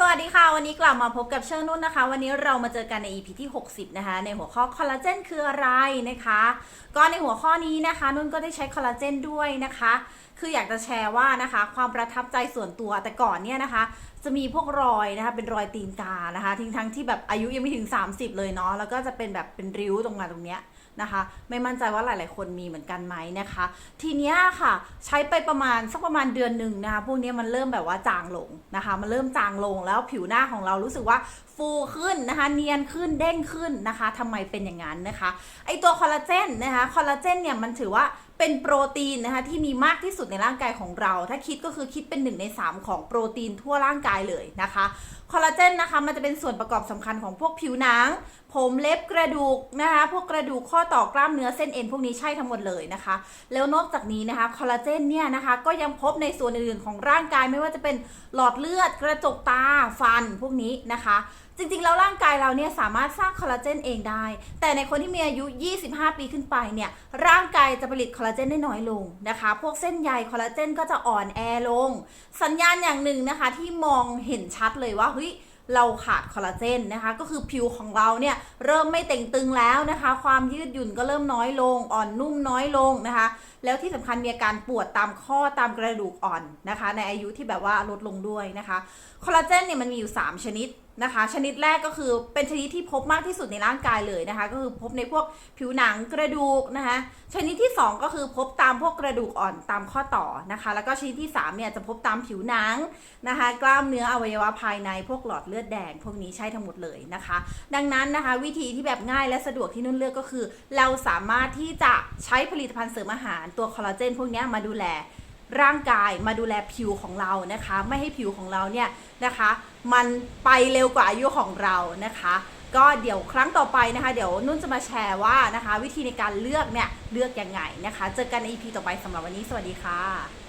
สวั สดีค่ะ วันนี้กลับมาพบกับเชิญนุ่นนะคะ วันนี้เรามาเจอกันใน EP ที่ 60 นะคะ ในหัวข้อคอลลาเจนคืออะไรนะคะ ก็ในหัวข้อนี้นะคะ นุ่นก็ได้ใช้คอลลาเจนด้วยนะคะ คืออยากจะแชร์ว่านะคะ ความประทับใจส่วนตัวแต่ก่อนเนี่ยนะคะ จะมีพวกรอยนะคะ เป็นรอยตีนกานะคะ ทิ้งทั้งที่แบบอายุยังไม่ถึง 30 เลยเนาะแล้วก็จะเป็นแบบเป็นริ้วตรงมาตรงเนี้ยนะคะไม่มั่นใจว่าหลาย ๆ คนมีเหมือนกันไหมนะคะ ทีเนี้ยค่ะใช้ไปประมาณสักประมาณเดือนหนึ่งนะคะพวกเนี้ยมันเริ่มแบบว่าจางลงนะคะ มันเริ่มจางลงแล้วผิวหน้าของเรารู้สึกว่าฟูขึ้นนะคะ เนียนขึ้นเด้งขึ้นนะคะทำไมเป็นอย่างนั้นนะคะไอตัวคอลลาเจนนะคะคอลลาเจนเนี่ยมันถือว่า เป็นโปรตีนนะคะที่มีมากที่สุดในร่างกายของเรา ถ้าคิดก็คือคิดเป็นหนึ่งในสามของโปรตีนทั่วร่างกายเลยนะคะคอลลาเจนนะคะมันจะเป็นส่วนประกอบสำคัญของพวกผิวหนัง ผมเล็บกระดูกนะคะพวกกระดูกข้อต่อกล้ามเนื้อเส้นเอ็นพวกนี้ใช่ทั้งหมดเลยนะคะ แล้วนอกจากนี้นะคะคอลลาเจนเนี่ยนะคะก็ยังพบในส่วนอื่นๆของร่างกายไม่ว่าจะเป็นหลอดเลือดกระจกตาฟันพวกนี้นะคะ จริงๆ แล้วร่างกายเราเนี่ยสามารถสร้างคอลลาเจนเองได้ แต่ในคนที่มีอายุ 25 ปีขึ้นไปเนี่ยร่างกายจะผลิตคอลลาเจนได้น้อยลงนะคะ พวกเส้นใยคอลลาเจนก็จะอ่อนแอลง สัญญาณอย่างหนึ่งนะคะที่มองเห็นชัดเลยว่าเฮ้ยเราขาดคอลลาเจนนะคะก็คือผิวของเราเนี่ยเริ่มไม่เต่งตึงแล้วนะคะ ความยืดหยุ่นก็เริ่มน้อยลง อ่อนนุ่มน้อยลงนะคะ แล้วที่สำคัญมีอาการปวดตามข้อตามกระดูกอ่อนนะคะ ในอายุที่แบบว่าลดลงด้วยนะคะคอลลาเจนเนี่ยมันมีอยู่ 3 ชนิด นะคะ ชนิดแรกก็คือเป็นชนิดที่พบมากที่สุดในร่างกายเลยนะคะ ก็คือพบในพวกผิวหนังกระดูกนะคะ ชนิดที่ 2 ก็คือพบตามพวกกระดูกอ่อนตามข้อต่อนะคะ แล้วก็ชนิดที่3เนี่ยจะพบตามผิวหนังนะคะ กล้ามเนื้ออวัยวะภายในพวกหลอดเลือดแดง พวกนี้ใช่ทั้งหมดเลยนะคะ ดังนั้นนะคะวิธีที่แบบง่ายและสะดวกที่นุ่นเลือกก็คือ เราสามารถที่จะใช้ผลิตภัณฑ์เสริมอาหารตัวคอลลาเจนพวกนี้มาดูแล ร่างกายมาดูแลผิวของเรานะคะ ไม่ให้ผิวของเราเนี่ยนะคะ มันไปเร็วกว่าอายุของเรานะคะ ก็เดี๋ยวครั้งต่อไปนะคะ เดี๋ยวนุ่นจะมาแชร์ว่านะคะ วิธีในการเลือกเนี่ยเลือกยังไงนะคะ เจอกันใน EP ต่อไปสำหรับวันนี้สวัสดีค่ะ